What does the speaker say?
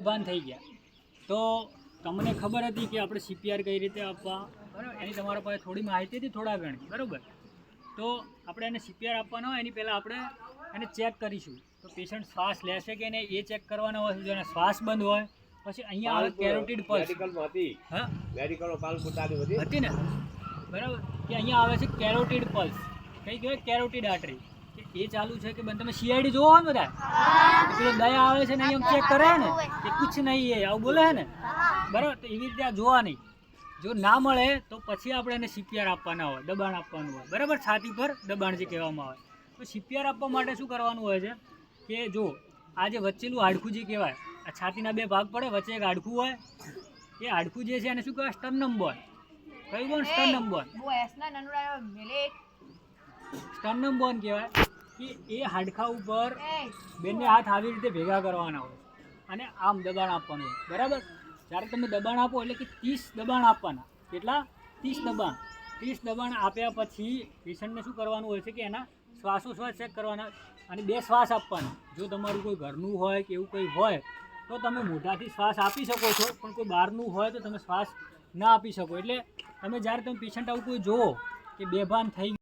બેભાન થઈ ગયા. તો તમને ખબર હતી કે આપણે સીપીઆર કઈ રીતે આપવા? બરાબર? એની તમારા પાસે થોડી માહિતી હતી થોડા ઘણી બરાબર? તો આપણે એને સીપીઆર આપવાનો હોય એની પહેલાં આપણે એને ચેક કરીશું. તો પેશન્ટ શ્વાસ લેશે કે નહીં એ ચેક કરવાનો હોય જો એને શ્વાસ બંધ હોય પછી અહીંયા આવે કેરોટિડ પલ્સ હતી હા? હતી. ને? બરાબર? કે અહીંયા આવે છે કેરોટિડ પલ્સ કઈ કહેવાય? કેરોટિડ આર્ટરી એ ચાલુ છે કે બંધ? તમે સીઆઈડી જોવો ને બધા? પેલો દયા આવે છે ને એમ ચેક કરે ને? કે કુછ નહીં એ આવું બોલે છે ને? બરાબર તો એવી રીતે આ જોવા નહીં. જો ના મળે તો પછી આપણે એને સીપીઆર આપવાના હોય દબાણ આપવાનું હોય. બરાબર છાતી પર દબાણ જે કહેવામાં આવે. તો સીપીઆર આપવા માટે શું કરવાનું હોય છે? કે જો આ જે વચ્ચેલું હાડકું જે કહેવાય આ છાતીના બે ભાગ પડે વચ્ચે એક હાડકું હોય. એ હાડકું જે છે એને શું કહેવાય? સ્ટર્નમ બોન કયું બોન સ્ટર્નમ બોન સ્ટર્નમ બોન કહેવાય. કે એ હાડકા ઉપર બંને હાથ આવી રીતે ભેગા કરવાના હોય. અને આમ દબાણ આપવાનું હોય. બરાબર? જ્યારે તમે દબાણ આપો એટલે કે ત્રીસ દબાણ આપવાના. કેટલા? ત્રીસ દબાણ. ત્રીસ દબાણ આપ્યા પછી પેશન્ટને શું કરવાનું હોય છે કે એના શ્વાસોશ્વાસ ચેક કરવાના અને બે શ્વાસ આપવાના. જો તમારું કોઈ ઘરનું હોય કે એવું કંઈ હોય તો તમે મોઢાથી શ્વાસ આપી શકો છો. પણ કોઈ બહારનું હોય તો તમે શ્વાસ ના આપી શકો. એટલે તમે જ્યારે તમે પેશન્ટ આવું કોઈ જુઓ કે બેભાન થઈ